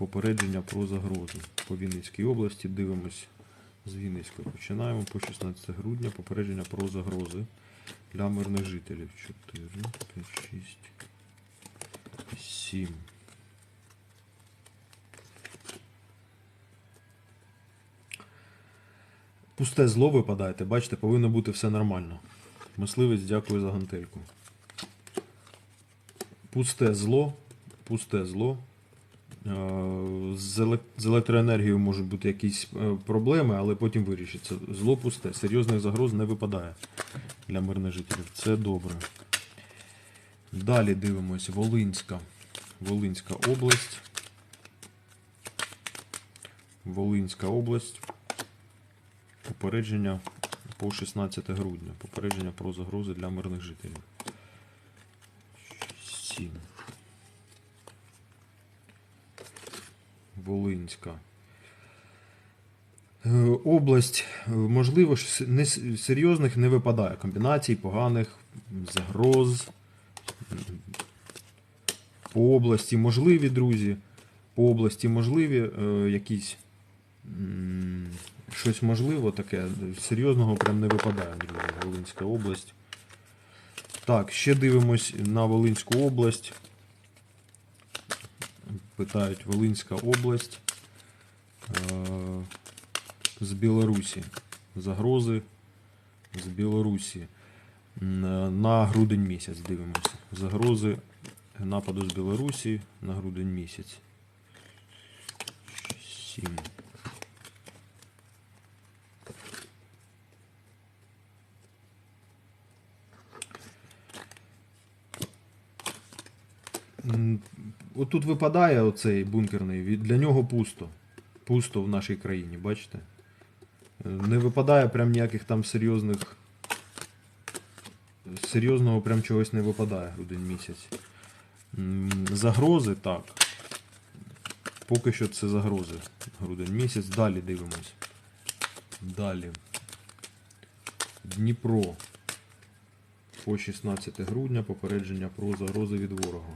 попередження про загрозу. По Вінницькій області дивимось з Вінницької. Починаємо по 16 грудня попередження про загрози для мирних жителів. 4, 5, 6, 7. Пусте зло випадаєте, бачите, повинно бути все нормально. Мисливець, дякую за гантельку. Пусте зло, пусте зло. Е, З електроенергією можуть бути якісь е, проблеми, але потім вирішиться. Зло пусте, серйозних загроз не випадає для мирних жителів. Це добре. Далі дивимось. Волинська. Волинська область. Волинська область. Попередження по 16 грудня. Попередження про загрози для мирних жителів. 7. Волинська. Е, Область, е, можливо, не серйозних не випадає. Комбінацій, поганих, загроз. По області можливі, друзі. По області можливі е, якісь щось можливо таке. Серйозного прям не випадає, друзі. Волинська область. Так, ще дивимось на Волинську область. Питають Волинська область е, з Білорусі. Загрози з Білорусі. На грудень місяць дивимося. Загрози нападу з Білорусі на грудень місяць. 7. М, Отут випадає оцей бункерний, для нього пусто. Пусто в нашій країні, бачите? Не випадає прям ніяких там серйозних. Серйозного прям чогось не випадає грудень місяць. Загрози так. Поки що це загрози. Грудень місяць. Далі дивимось. Далі. Дніпро. По 16 грудня попередження про загрози від ворога.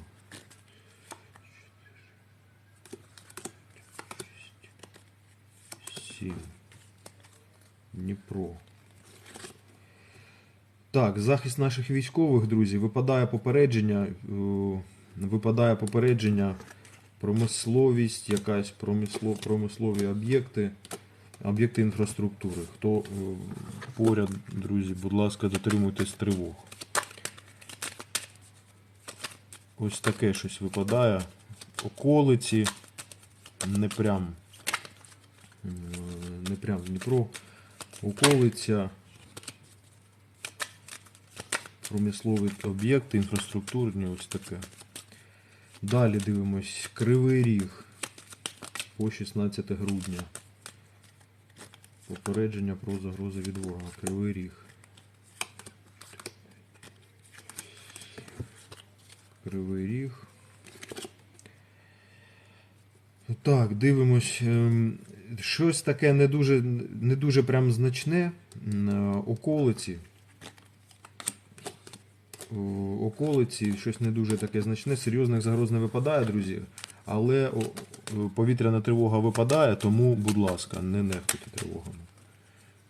7. Дніпро. Так, захист наших військових, друзі, випадає попередження. е, Випадає попередження, промисловість, якась промисло, промислові об'єкти, об'єкти інфраструктури. Хто е, поряд, друзі, будь ласка, дотримуйтесь тривог. Ось таке щось випадає. Околиці, не прям, не прям Дніпро, околиця, промислові об'єкти, інфраструктурні, ось таке. Далі дивимось Кривий Ріг по 16 грудня. Попередження про загрози від ворога. Кривий Ріг. Кривий Ріг. Так, дивимось. Щось таке не дуже, не дуже прям значне. Околиці. Околиці, щось не дуже таке значне. Серйозних загроз не випадає, друзі. Але повітряна тривога випадає, тому, будь ласка, не нехтуйте тривогами.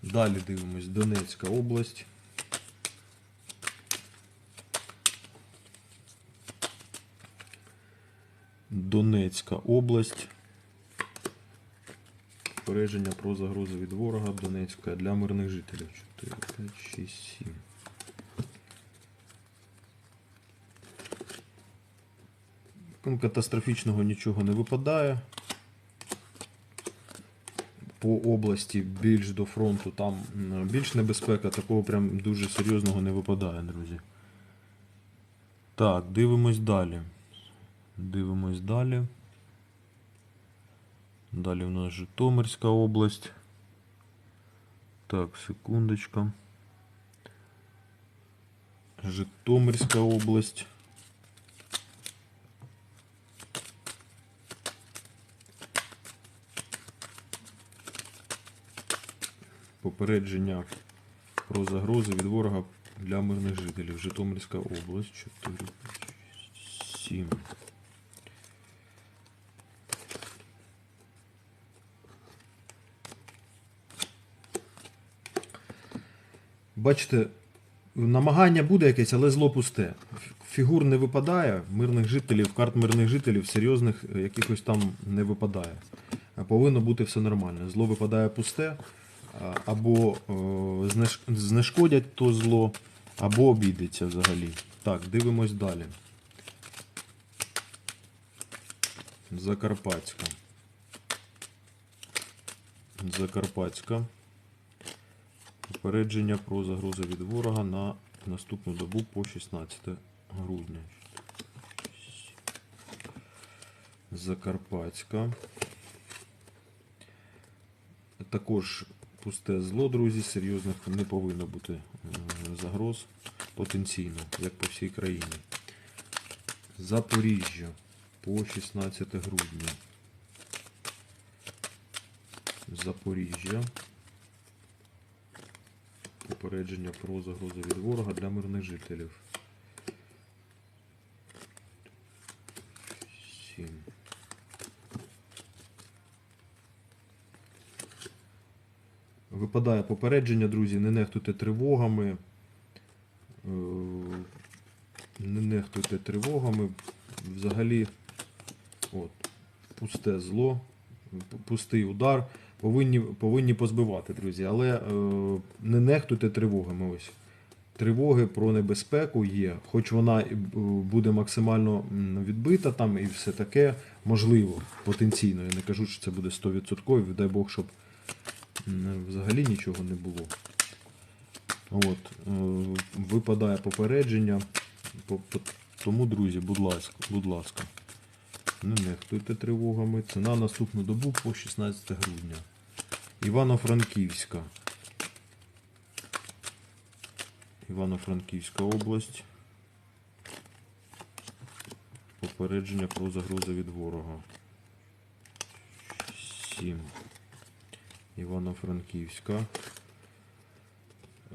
Далі дивимось. Донецька область. Донецька область. Попередження про загрози від ворога Донецька для мирних жителів. 4, 5, 6, 7. Катастрофічного нічого не випадає. По області більш до фронту там більш небезпека, такого прям дуже серйозного не випадає, друзі. Так, дивимось далі. Дивимось далі. Далі у нас Житомирська область. Так, секундочка. Житомирська область. Попередження про загрози від ворога для мирних жителів. Житомирська область 4, 7. Бачите, намагання буде якесь, але зло пусте. Фігур не випадає, мирних жителів, карт мирних жителів, серйозних е, якихось там не випадає. Повинно бути все нормально. Зло випадає пусте, або е, знешкодять то зло, або обійдеться взагалі. Так, дивимось далі. Закарпатська. Закарпатська. Попередження про загрози від ворога на наступну добу по 16 грудня. Закарпатська. Також пусте зло, друзі, серйозних не повинно бути е, загроз потенційно, як по всій країні. Запоріжжя по 16 грудня. Запоріжжя. Попередження про загрози від ворога для мирних жителів. 7. Випадає попередження, друзі, не нехтуйте тривогами. Е, Не нехтуйте тривогами. Взагалі, от, пусте зло, пустий удар. Повинні, повинні позбивати, друзі. Але е, не нехтуйте тривогами. Ось. Тривоги про небезпеку є, хоч вона буде максимально відбита там і все таке, можливо, потенційно. Я не кажу, що це буде 100%, дай Бог, щоб взагалі нічого не було. От, е, випадає попередження. По- по- Тому, друзі, будь ласка, будь ласка, не нехтуйте тривогами. Це на наступну добу по 16 грудня. Івано-Франківська. Івано-Франківська область. Попередження про загрози від ворога. 7. Івано-Франківська.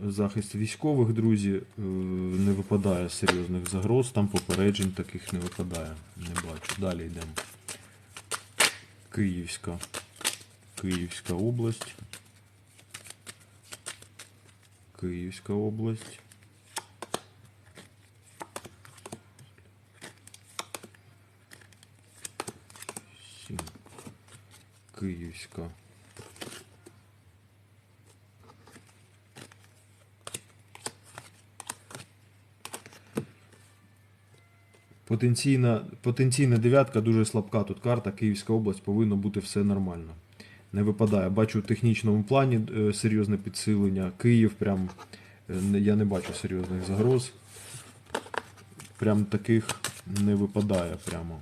Захист військових, друзі, е, не випадає серйозних загроз, там попереджень таких не випадає. Не бачу. Далі йдемо. Київська. Київська область. Київська область. Київська. Потенційна, потенційна дев'ятка дуже слабка. Тут карта Київська область повинно бути все нормально. Не випадає. Бачу в технічному плані е, серйозне підсилення. Київ прям е, я не бачу серйозних загроз. Прям таких не випадає прямо.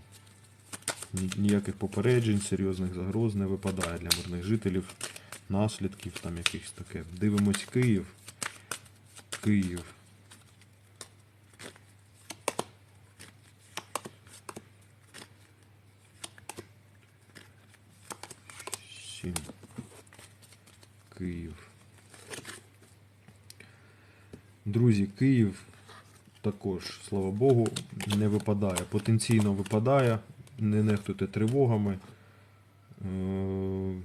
Ніяких попереджень, серйозних загроз не випадає для мирних жителів, наслідків там якихось таке. Дивимось Київ. Київ. Сім. Київ. Друзі, Київ також, слава Богу, не випадає. Потенційно випадає. Не нехтуйте тривогами. Е,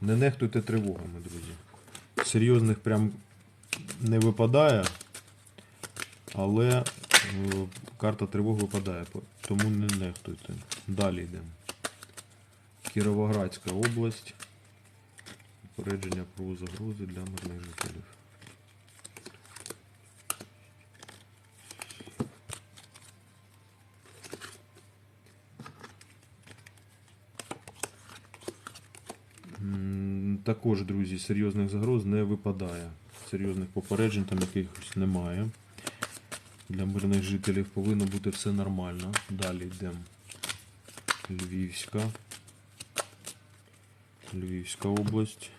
Не нехтуйте тривогами, друзі. Серйозних прям не випадає, але е, карта тривог випадає, тому не нехтуйте. Далі йдемо. Кіровоградська область. Попередження про загрози для мирних жителів. Також, друзі, серйозних загроз не випадає. Серйозних попереджень там якихось немає. Для мирних жителів повинно бути все нормально. Далі йдемо. Львівська. Львівська область.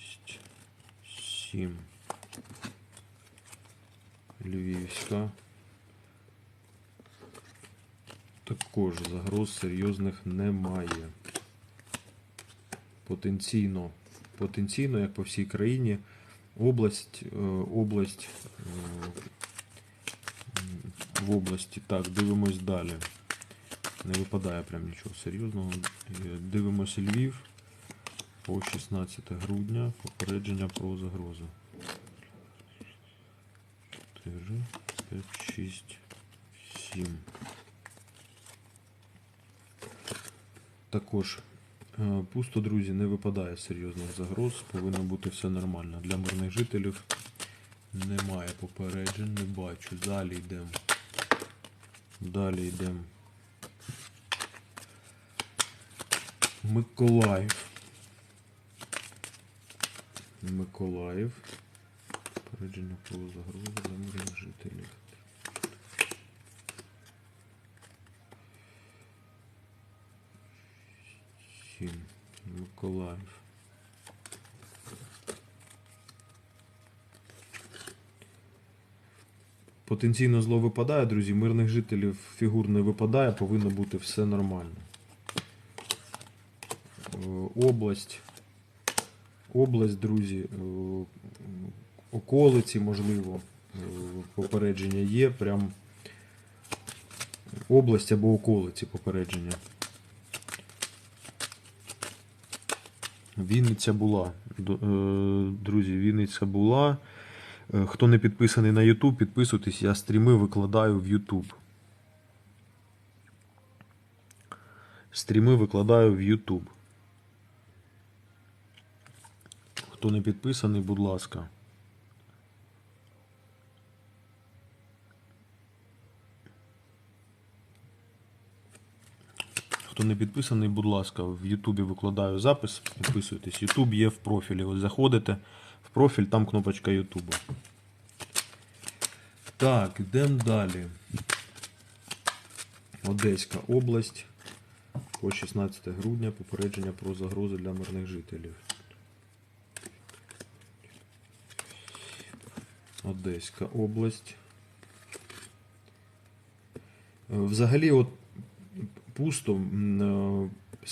Шість, Сім. Львівська. Також загроз серйозних немає. Потенційно, потенційно, як по всій країні, область, е, область е, в області. Так, дивимось далі. Не випадає прям нічого серйозного. Е, Дивимося Львів. По 16 грудня попередження про загрозу. 4, 5, 6, 7. Також е, пусто, друзі, не випадає серйозних загроз, повинно бути все нормально. Для мирних жителів немає попереджень, не бачу. Далі йдемо. Далі йдемо. Миколаїв. Миколаїв. Попередження про загрозу для мирних жителів. Сім. Миколаїв. Потенційно зло випадає, друзі. Мирних жителів фігур не випадає, повинно бути все нормально. Е, Область. Область, друзі. е, Околиці, можливо, е, попередження є. Прям область або околиці попередження. Вінниця була. Е, Друзі, Вінниця була. Хто не підписаний на YouTube, підписуйтесь, я стріми викладаю в YouTube. Стріми викладаю в YouTube. Хто не підписаний, будь ласка. Хто не підписаний, будь ласка, в Ютубі викладаю запис. Підписуйтесь. Ютуб є в профілі. Ось заходите в профіль, там кнопочка Ютубу. Так, йдемо далі. Одеська область. По 16 грудня попередження про загрози для мирних жителів. Одеська область. Е, Взагалі, от пусто е,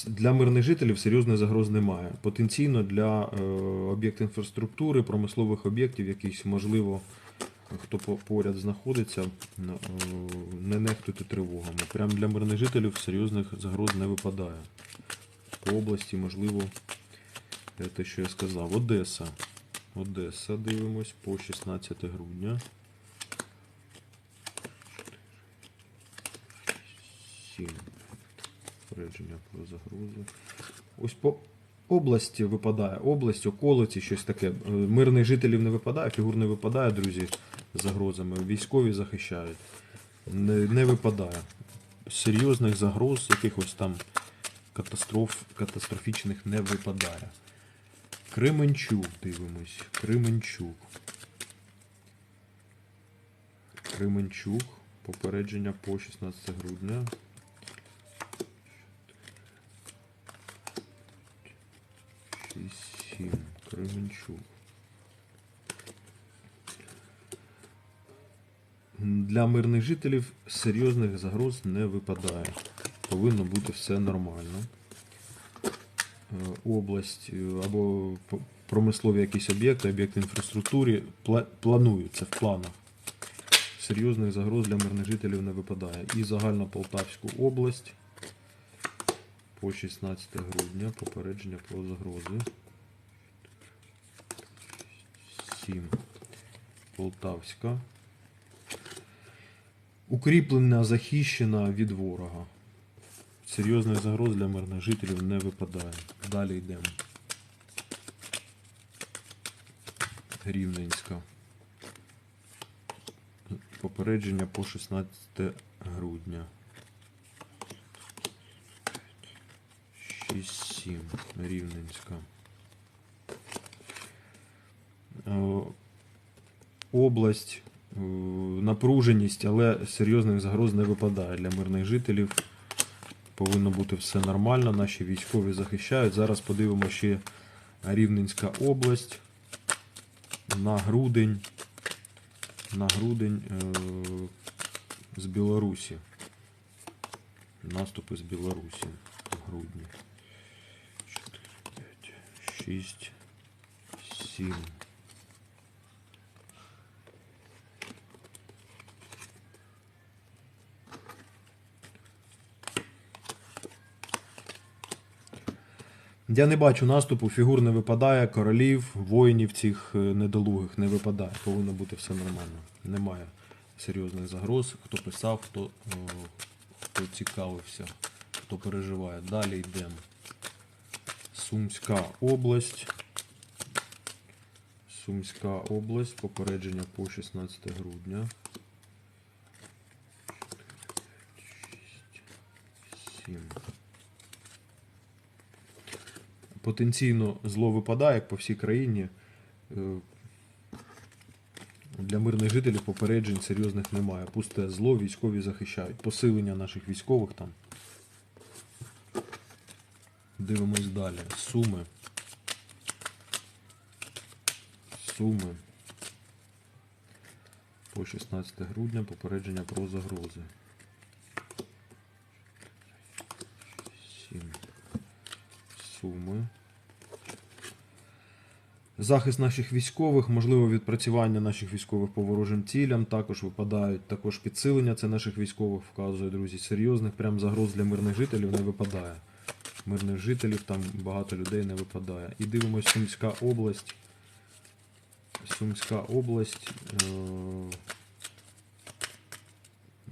для мирних жителів серйозних загроз немає. Потенційно для е, об'єктів інфраструктури, промислових об'єктів, якихось, можливо, хто поряд знаходиться, не нехтуйте тривогами. Прям для мирних жителів серйозних загроз не випадає. По області, можливо, те, що я сказав. Одеса. Одеса, дивимось, по 16 грудня. 7. Попередження про загрозу. Ось по області випадає. Область, околиці, щось таке. Е, Мирних жителів не випадає, фігур не випадає, друзі, загрозами. Військові захищають. Не, не випадає. Серйозних загроз, якихось там катастроф, катастрофічних не випадає. Кременчук, дивимось. Кременчук. Кременчук. Попередження по 16 грудня. Сім. Кременчук. Для мирних жителів серйозних загроз не випадає. Повинно бути все нормально. Е, Область е, або промислові якісь об'єкти, об'єкти інфраструктури плануються в планах. Серйозних загроз для мирних жителів не випадає. І загальна Полтавську область по 16 грудня попередження про загрози. 7. Полтавська. Укріплена, захищена від ворога. Серйозних загроз для мирних жителів не випадає. Далі йдемо. Рівненська. Попередження по 16 грудня. 6-7. Рівненська. Е, Область, е, напруженість, але серйозних загроз не випадає для мирних жителів. Повинно бути все нормально. Наші військові захищають. Зараз подивимося ще Рівненська область на грудень. На грудень е, з Білорусі. Наступи з Білорусі в грудні. 4, 5, 6, 7. Я не бачу наступу, фігур не випадає, королів, воїнів цих е, недолугих не випадає. Повинно бути все нормально. Немає серйозних загроз. Хто писав, хто, хто цікавився, хто переживає. Далі йдемо. Сумська область. Сумська область. Попередження по 16 грудня. 7. Потенційно зло випадає, як по всій країні. Е, Для мирних жителів попереджень серйозних немає. Пусте зло, військові захищають. Посилення наших військових там. Дивимось далі. Суми. Суми. По 16 грудня попередження про загрози. 7. Суми. Захист наших військових, можливо, відпрацювання наших військових по ворожим цілям, також випадають також підсилення це наших військових вказує, друзі. Серйозних прям загроз для мирних жителів не випадає. Мирних жителів там багато людей не випадає. І дивимось Сумська область. Сумська область. Е-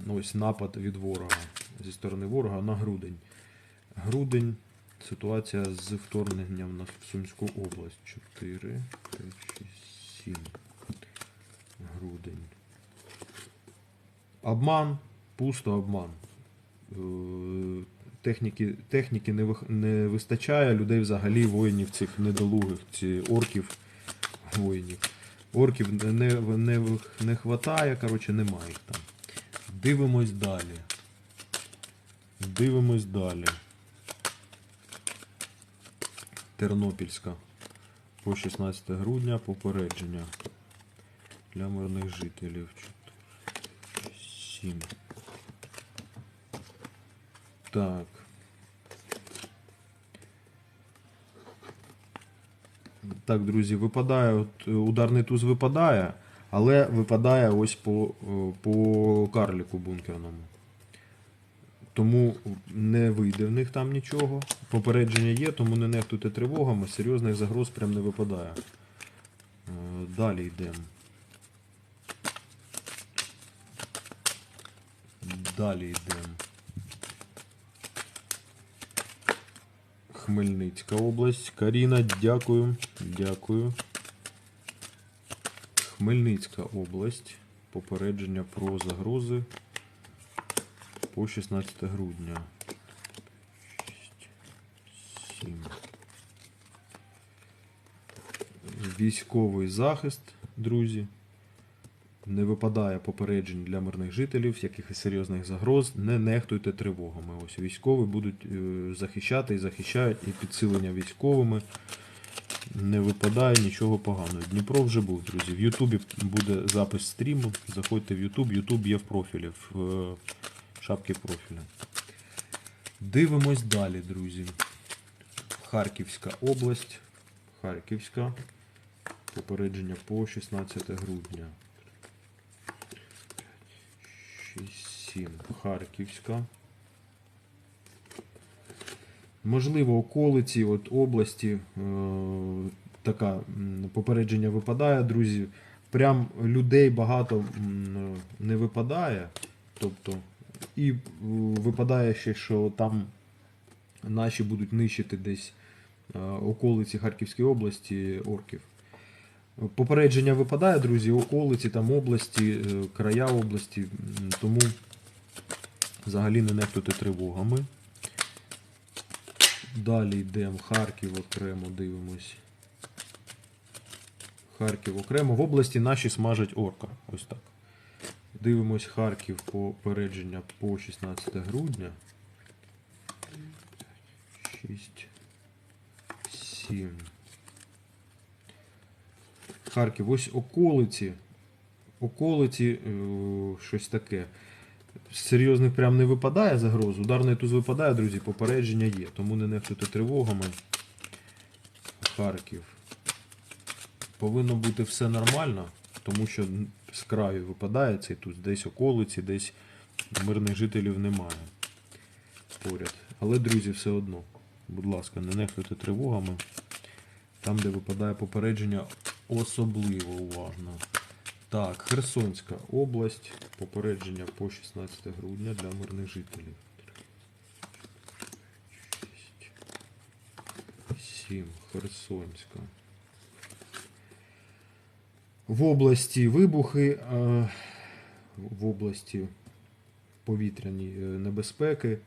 ну, ось напад від ворога зі сторони ворога на грудень. Грудень. Ситуація з вторгненням на Сумську область. 4, 5, 6, 7. Грудень. Обман. Пусто обман. Е, Техніки, техніки не, не вистачає, людей взагалі, воїнів цих недолугих, ці орків воїнів. Орків не, не, не, не хватає, коротше, немає їх там. Дивимось далі. Дивимось далі. Тернопільська. По 16 грудня попередження для мирних жителів. 7. Так. Так, друзі, випадає, от, е, ударний туз випадає, але випадає ось по, е, по карліку бункерному. Тому не вийде в них там нічого. Попередження є, тому не нехтуйте тривогами, серйозних загроз прям не випадає. Е, Далі йдемо. Далі йдемо. Хмельницька область. Каріна, дякую. Дякую. Хмельницька область. Попередження про загрози по 16 грудня. 7. Військовий захист, друзі. Не випадає попереджень для мирних жителів, якихось серйозних загроз. Не нехтуйте тривогами. Ось військові будуть е, захищати і захищають, і підсилення військовими. Не випадає нічого поганого. Дніпро вже був, друзі. В Ютубі буде запис стріму. Заходьте в Ютуб. Ютуб є в профілі, в шапці профіля. Дивимось далі, друзі. Харківська область. Харківська. Попередження по 16 грудня. 6, 7. Харківська. Можливо, околиці от області е, така попередження випадає, друзі. Прям людей багато не випадає. Тобто, і е, випадає ще, що там наші будуть нищити десь е, околиці Харківської області орків. Попередження випадає, друзі, околиці, там області, е, края області, тому взагалі не нехтуйте тривогами. Далі йдемо Харків окремо дивимось. Харків окремо. В області наші смажать орка. Ось так. Дивимось Харків попередження по 16 грудня. 6, 7. Харків. Ось околиці. Околиці, е, щось таке. Серйозних прям не випадає загроз. Ударний туз випадає, друзі, попередження є. Тому не нехтуйте тривогами. Харків. Повинно бути все нормально, тому що з краю випадає цей туз. Десь околиці, десь мирних жителів немає поряд. Але, друзі, все одно. будь ласка, не нехтуйте тривогами. Там, де випадає попередження, особливо уважно. Так, Херсонська область. Попередження по 16 грудня для мирних жителів. 7. Херсонська. В області вибухи, в області повітряні е, небезпеки,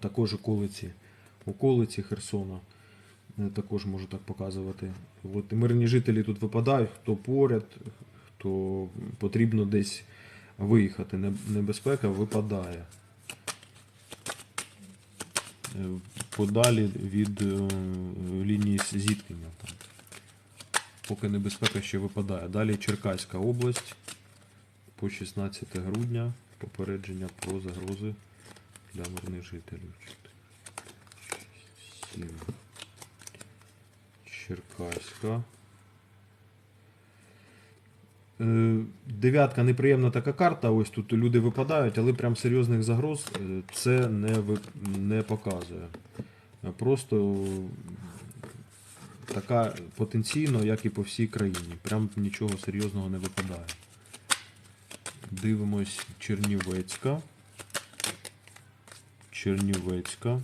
також околиці, околиці Херсона. Е, Також можу так показувати. От мирні жителі тут випадають, хто поряд, хто потрібно десь виїхати. Небезпека випадає. Е, Подалі від лінії зіткнення. Поки небезпека ще випадає. Далі Черкаська область по 16 грудня. Попередження про загрози для мирних жителів. 7. Черкаська. Е, Дев'ятка неприємна така карта. Ось тут люди випадають, але прям серйозних загроз е, це не, не показує. Просто така потенційно, як і по всій країні. Прям нічого серйозного не випадає. Дивимось Чернівецька. Чернівецька.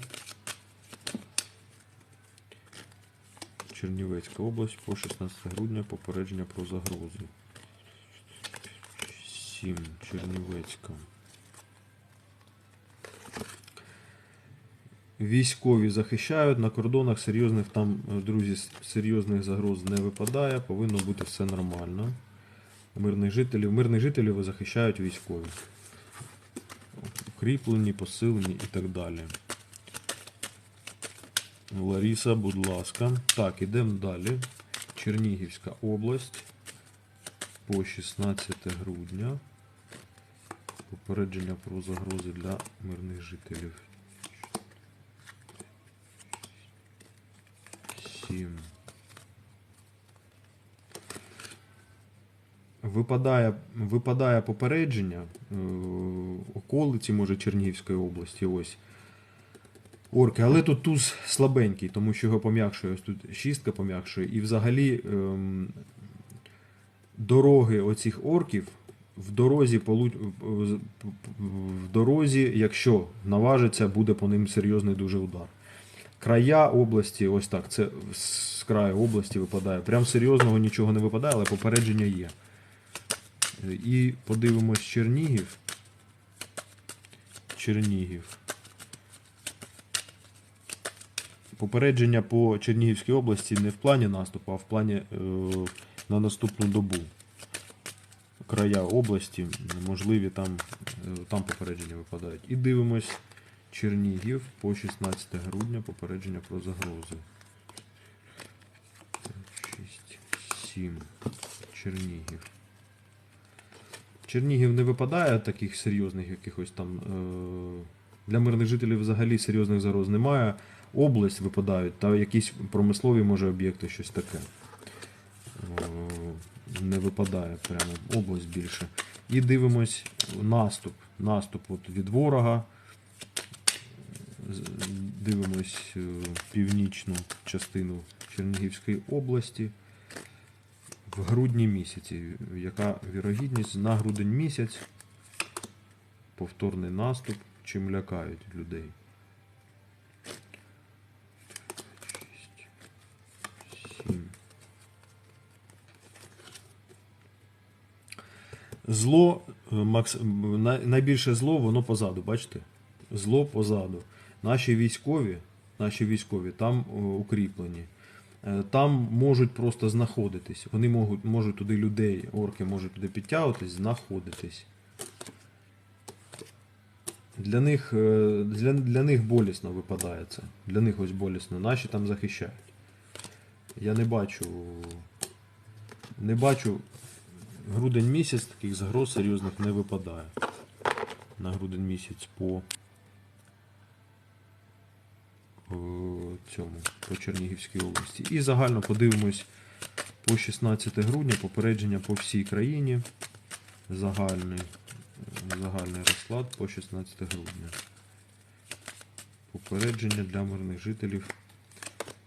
Чернівецька область по 16 грудня попередження про загрози. 7. Чернівецька. Військові захищають на кордонах серйозних там, е, друзі, серйозних загроз не випадає, повинно бути все нормально. Мирних жителів, мирних жителів захищають військові. Укріплені, посилені і так далі. Ларіса, будь ласка. Так, ідемо далі. Чернігівська область по 16 грудня. Попередження про загрози для мирних жителів. 7. Випадає, випадає попередження е, околиці, може, Чернігівської області. Ось. Орки, але тут туз слабенький, тому що його пом'якшує. Ось тут шістка пом'якшує. І взагалі ем, дороги оцих орків в дорозі, в дорозі, якщо наважиться, буде по ним серйозний дуже удар. Края області, ось так, це з краю області випадає. Прям серйозного нічого не випадає, але попередження є. І подивимось Чернігів. Чернігів. Попередження по Чернігівській області не в плані наступу, а в плані е, на наступну добу. Края області, можливі там, е, там попередження випадають. І дивимось Чернігів по 16 грудня попередження про загрози. 6, 7. Чернігів. Чернігів не випадає таких серйозних якихось там. Е- для мирних жителів взагалі серйозних загроз немає. Область випадають, та якісь промислові може об'єкти, щось таке. Е, не випадає прямо область більше. І дивимось наступ. Наступ от від ворога. Дивимось е, північну частину Чернігівської області в грудні місяці. Яка вірогідність на грудень місяць повторний наступ, чим лякають людей. Шість, сім. Зло, е, макс... найбільше зло, воно позаду, бачите? Зло позаду. Наші військові, наші військові там укріплені. Е, Там можуть просто знаходитись. Вони можуть, можуть туди людей, орки можуть туди підтягуватись, знаходитись. Для них, е, для, для них болісно випадає це. Для них ось болісно. Наші там захищають. Я не бачу. Не бачу. Грудень місяць таких загроз серйозних не випадає. На грудень місяць по е, цьому, по Чернігівській області. І загально подивимось по 16 грудня попередження по всій країні. Загальний, загальний розклад по 16 грудня. Попередження для мирних жителів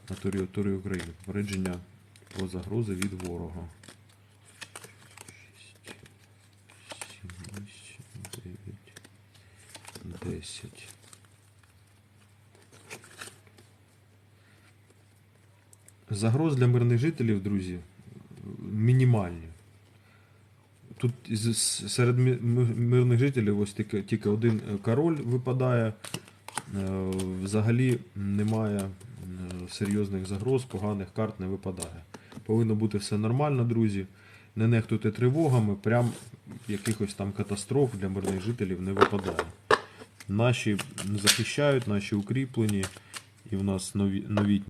на території України. Попередження про загрози від ворога. 6, 7, 8, 9, 10. Загроз для мирних жителів, друзі, мінімальні. Тут серед мирних жителів ось тільки, тільки один е, король випадає. Е, Взагалі немає е, серйозних загроз, поганих карт не випадає. Повинно бути все нормально, друзі. Не нехтуйте тривогами, прям якихось там катастроф для мирних жителів не випадає. Наші захищають, наші укріплені, і в нас нові, новітні.